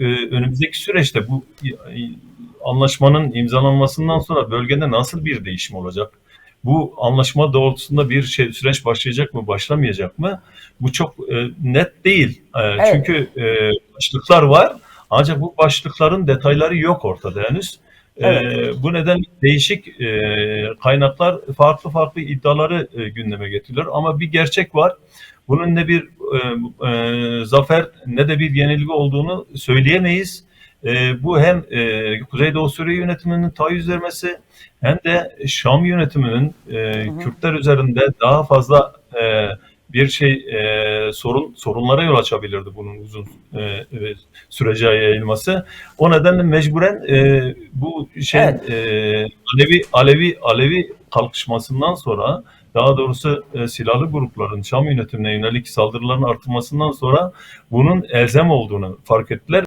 e, önümüzdeki süreçte bu e, anlaşmanın imzalanmasından sonra bölgede nasıl bir değişim olacak? Bu anlaşma doğrultusunda bir şey süreç başlayacak mı, başlamayacak mı? Bu çok e, net değil. E, Evet. Çünkü e, başlıklar var ancak bu başlıkların detayları yok ortada henüz. E, Evet. bu nedenle değişik e, kaynaklar farklı farklı iddiaları e, gündeme getiriyor. Ama bir gerçek var. Bunun ne bir e, e, zafer ne de bir yenilgi olduğunu söyleyemeyiz. E, bu hem e, Kuzeydoğu Suriye yönetiminin taviz vermesi hem de Şam yönetiminin e. Kürtler üzerinde daha fazla e, bir şey e, sorun sorunlara yol açabilirdi bunun uzun e, e, sürece yayılması. O nedenle mecburen e, bu şey Evet. e, Alevi Alevi Alevi kalkışmasından sonra daha doğrusu e, silahlı grupların Şam yönetimine yönelik saldırıların artmasından sonra bunun elzem olduğunu fark ettiler